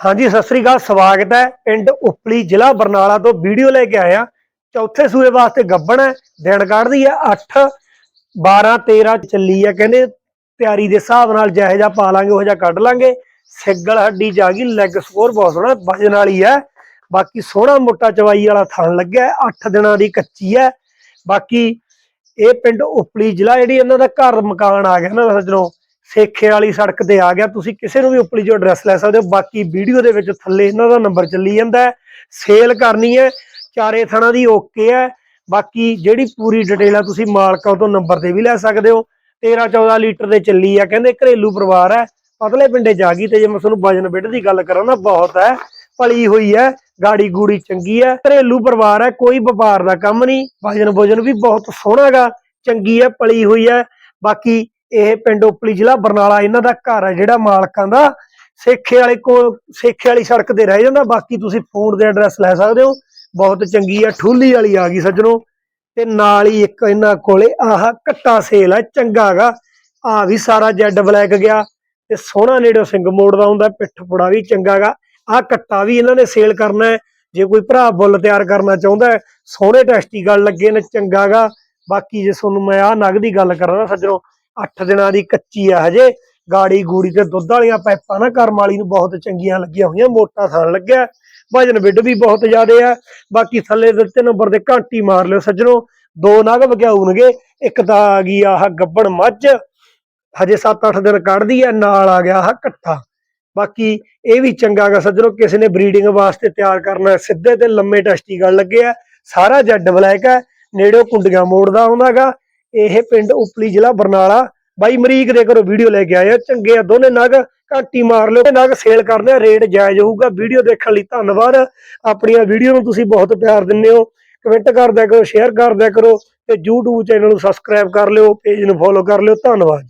ਹਾਂਜੀ, ਸਤਿ ਸ੍ਰੀ ਅਕਾਲ, ਸਵਾਗਤ ਹੈ ਪਿੰਡ ਉਪਲੀ ਜ਼ਿਲ੍ਹਾ ਬਰਨਾਲਾ ਤੋਂ ਵੀਡੀਓ ਲੈ ਕੇ ਆਇਆ ਚੌਥੇ ਸੂਏ ਵਾਸਤੇ ਗੱਬਣ ਹੈ, ਦਿਨ ਕੱਢਦੀ ਹੈ 8 12 13 ਚੱਲੀ ਹੈ, ਕਹਿੰਦੇ ਤਿਆਰੀ ਦੇ ਹਿਸਾਬ ਨਾਲ ਜਿਹੋ ਜਿਹਾ ਪਾ ਲਾਂਗੇ, ਉਹ ਜਿਹਾ ਕੱਢ ਲਾਂਗੇ। ਸਿੱਗਲ ਹੱਡੀ ਜਾ ਗਈ ਲੈਗ ਸਕੋਰ ਬਹੁਤ ਸੋਹਣਾ ਵਜਨ ਵਾਲੀ ਹੈ। ਬਾਕੀ ਸੋਹਣਾ ਮੋਟਾ ਚਵਾਈ ਵਾਲਾ ਥਣ ਲੱਗਿਆ 8 ਦਿਨਾਂ ਦੀ ਕੱਚੀ ਹੈ। ਬਾਕੀ ਇਹ ਪਿੰਡ ਉਪਲੀ ਜ਼ਿਲ੍ਹਾ, ਜਿਹੜੀ ਇਹਨਾਂ ਦਾ ਘਰ ਮਕਾਨ ਆ ਗਿਆ ਨਾ, ਸੱਜਣੋ ਸੇਖੇ ਵਾਲੀ ਸੜਕ ਤੇ ਆ ਗਿਆ। ਤੁਸੀਂ ਕਿਸੇ ਨੂੰ ਵੀ ਉਪਲੀ ਜੋ ਐਡਰੈਸ ਲੈ ਸਕਦੇ ਹੋ। ਬਾਕੀ ਵੀਡੀਓ ਦੇ ਵਿੱਚ ਥੱਲੇ ਇਹਨਾਂ ਦਾ ਨੰਬਰ ਚੱਲੀ ਜਾਂਦਾ ਸੇਲ ਕਰਨੀ ਹੈ। ਚਾਰੇ ਥਣਾ ਦੀ ਓਕੇ ਹੈ। ਬਾਕੀ ਜਿਹੜੀ ਪੂਰੀ ਡਿਟੇਲ ਆ ਤੁਸੀਂ ਮਾਲਕਾਂ ਤੋਂ ਨੰਬਰ ਤੇ ਵੀ ਲੈ ਸਕਦੇ ਹੋ। 13 14 ਲੀਟਰ ਦੇ ਚੱਲੀ ਆ। ਕਹਿੰਦੇ ਘਰੇਲੂ ਪਰਿਵਾਰ ਹੈ। ਪਤਲੇ ਪਿੰਡੇ ਜਾ ਗਈ ਤੇ ਜੇ ਮੈਂ ਤੁਹਾਨੂੰ ਵਜਨ ਬਿੱਡ ਦੀ ਗੱਲ ਕਰਾਂ ਨਾ, ਬਹੁਤ ਹੈ। ਪਲੀ ਹੋਈ ਹੈ। ਗਾੜੀ ਗੂੜੀ ਚੰਗੀ ਹੈ। ਘਰੇਲੂ ਪਰਿਵਾਰ ਹੈ। ਕੋਈ ਵਪਾਰ ਦਾ ਕੰਮ ਨਹੀਂ। ਵਜਨ ਵਜਨ ਵੀ ਬਹੁਤ ਸੋਹਣਾਗਾ ਚੰਗੀ ਹੈ ਪਲੀ ਹੋਈ ਹੈ। ਬਾਕੀ ਇਹ ਪਿੰਡ ਓਪਲੀ ਜ਼ਿਲ੍ਹਾ ਬਰਨਾਲਾ, ਇਹਨਾਂ ਦਾ ਘਰ ਹੈ ਜਿਹੜਾ ਮਾਲਕਾਂ ਦਾ। ਸੇਖੇ ਵਾਲੇ ਕੋਲ, ਸੇਖੇ ਵਾਲੀ ਸੜਕ ਤੇ ਰਹਿ ਜਾਂਦਾ। ਬਾਕੀ ਤੁਸੀਂ ਫੋਨ ਦੇ ਐਡਰੈਸ ਲੈ ਸਕਦੇ ਹੋ। ਬਹੁਤ ਚੰਗੀ ਆ, ਠੂਲੀ ਵਾਲੀ ਆ ਗਈ ਸੱਜਣੋ। ਤੇ ਨਾਲ ਹੀ ਇੱਕ ਇਹਨਾਂ ਕੋਲੇ ਆਹ ਕੱਟਾ ਸੇਲ ਹੈ ਚੰਗਾਗਾ ਆ ਵੀ ਸਾਰਾ ਜੈਡ ਬਲੈਕ ਗਿਆ। ਤੇ ਸੋਹਣਾ ਨੇੜੋ ਸਿੰਘ ਮੋੜ ਦਾ ਹੁੰਦਾ, ਪਿੱਠ ਪੁੜਾ ਵੀ ਚੰਗਾਗਾ ਆਹ ਕੱਟਾ ਵੀ ਇਹਨਾਂ ਨੇ ਸੇਲ ਕਰਨਾ ਹੈ। ਜੇ ਕੋਈ ਭਰਾ ਬੁੱਲ ਤਿਆਰ ਕਰਨਾ ਚਾਹੁੰਦਾ ਸੋਹਣੇ ਟੈਸਟੀ ਗੱਲ ਲੱਗੇ ਨੇ ਚੰਗਾਗਾ ਬਾਕੀ ਜੇ ਤੁਹਾਨੂੰ ਮੈਂ ਆਹ ਨਗ ਦੀ ਗੱਲ ਕਰਾਂ ਨਾ ਸੱਜਣੋ 8 ਦਿਨਾਂ ਦੀ ਕੱਚੀ ਆ ਹਜੇ। ਗਾੜੀ ਗੂੜੀ ਤੇ ਦੁੱਧ ਵਾਲੀਆਂ ਪਾਈਪਾਂ ਨਾ ਕਰਮ ਵਾਲੀ ਨੂੰ ਬਹੁਤ ਚੰਗੀਆਂ ਲੱਗੀਆਂ ਹੋਈਆਂ, ਮੋਟਾ ਥਣ ਲੱਗਿਆ। ਵਜਨ ਬਿੱਡ ਵੀ ਬਹੁਤ ਜ਼ਿਆਦੇ ਆ। ਬਾਕੀ ਥੱਲੇ ਦਿੱਤੇ ਨੰਬਰ ਦੇ ਘੰਟੀ ਮਾਰ ਲਿਓ ਸੱਜਣੋ। ਦੋ ਨਗ ਵਗਿਆਉਣਗੇ, ਇੱਕ ਤਾਂ ਆ ਗਈ ਆਹ ਗੱਬੜ ਮੱਝ। ਹਜੇ 7-8 ਦਿਨ ਕੱਢਦੀ ਆ, ਨਾਲ ਆ ਗਿਆ ਆਹ ਕੱਠਾ। ਬਾਕੀ ਇਹ ਵੀ ਚੰਗਾ ਗਾ ਸੱਜਣੋ, ਕਿਸੇ ਨੇ ਬਰੀਡਿੰਗ ਵਾਸਤੇ ਤਿਆਰ ਕਰਨਾ ਸਿੱਧੇ ਤੇ ਲੰਮੇ ਟੈਸਟੀ ਟੈਸਟੀਕਲ ਲੱਗੇ ਆ। ਸਾਰਾ ਜੱਡ ਬਲੈਕ ਹੈ ਨੇੜਿਓ ਕੁੰਡੀਆਂ ਮੋੜਦਾ ਆਉਂਦਾਗਾ ਇਹ ਪਿੰਡ ਉਪਲੀ ਜ਼ਿਲ੍ਹਾ ਬਰਨਾਲਾ। ਬਾਈ ਮਰੀਕ ਦੇ ਘਰੋਂ ਵੀਡੀਓ ਲੈ ਕੇ ਆਏ ਆ। ਚੰਗੇ ਆ, ਦੋਨੇ ਨਗ ਘਾਟੀ ਮਾਰ ਲਿਓ। ਇਹ ਨਗ ਸੇਲ ਕਰਦੇ ਆ, ਰੇਟ ਜਾਇਜ਼ ਹੋਊਗਾ। ਵੀਡੀਓ ਦੇਖਣ ਲਈ ਧੰਨਵਾਦ। ਆਪਣੀਆਂ ਵੀਡੀਓ ਨੂੰ ਤੁਸੀਂ ਬਹੁਤ ਪਿਆਰ ਦਿੰਦੇ ਹੋ। ਕਮੈਂਟ ਕਰਦਿਆ ਕਰੋ, ਸ਼ੇਅਰ ਕਰਦਿਆ ਕਰੋ ਤੇ YouTube ਚੈਨਲ ਨੂੰ ਸਬਸਕ੍ਰਾਈਬ ਕਰ ਲਿਓ ਪੇਜ ਨੂੰ ਫੋਲੋ ਕਰ ਲਿਓ। ਧੰਨਵਾਦ